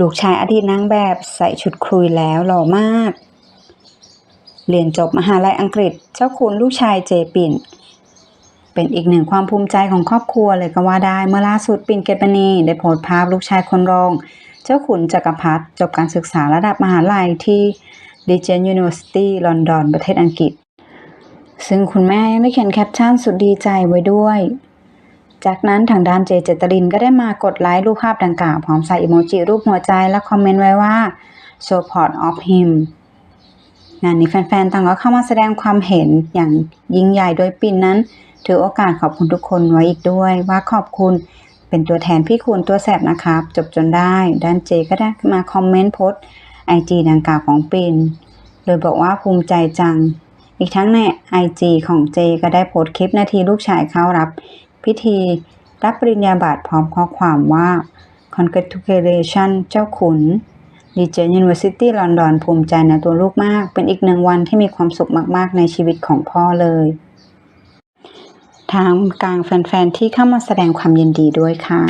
ลูกชายอดีตนางแบบใส่ชุดครุยแล้วหล่อมาก เรียนจบมหาลัยอังกฤษเจ้าคุณลูกชายเจปิ่น เป็นอีกหนึ่งความภูมิใจของครอบครัวเลยก็ว่าได้เมื่อล่าสุดปิ่นเกตมณีได้โพสต์ภาพลูกชายคนรอง เจ้าขุนจักรพรรดิจบการศึกษาระดับมหาลัยที่ Regent University ลอนดอนประเทศอังกฤษ ซึ่งคุณแม่ยังได้เขียนแคปชั่นสุดดีใจไว้ด้วย จากนั้นทางด้านเจเจตรินก็ได้มากดไลค์รูปภาพดังกล่าวพร้อมใส่อีโมจิรูปหัวใจและคอมเมนต์ไว้ว่า support of him งานนี้แฟนๆ ต่างก็เข้ามาแสดงความเห็นอย่างยิ่งใหญ่โดยปินนั้น ถือโอกาสขอบคุณทุกคนไว้อีกด้วยว่าขอบคุณเป็นตัวแทนพี่คูณตัวแสบนะครับ จบจนได้ ด้านเจก็ได้มาคอมเมนต์โพสไอจีดังกล่าวของปินโดยบอกว่าภูมิใจจัง อีกทั้งใน IG ของเจก็ได้โพสคลิปนาทีลูกชายเขารับ พิธี รับปริญญาบัตรพร้อมข้อความว่า congratulations เจ้าขุน Regent University London ภูมิใจในตัวลูกมาก เป็นอีกหนึ่งวันที่มีความสุขมาก ๆ ในชีวิตของพ่อเลยทางกลางแฟน ๆ ที่เข้ามาแสดงความยินดีด้วยค่ะ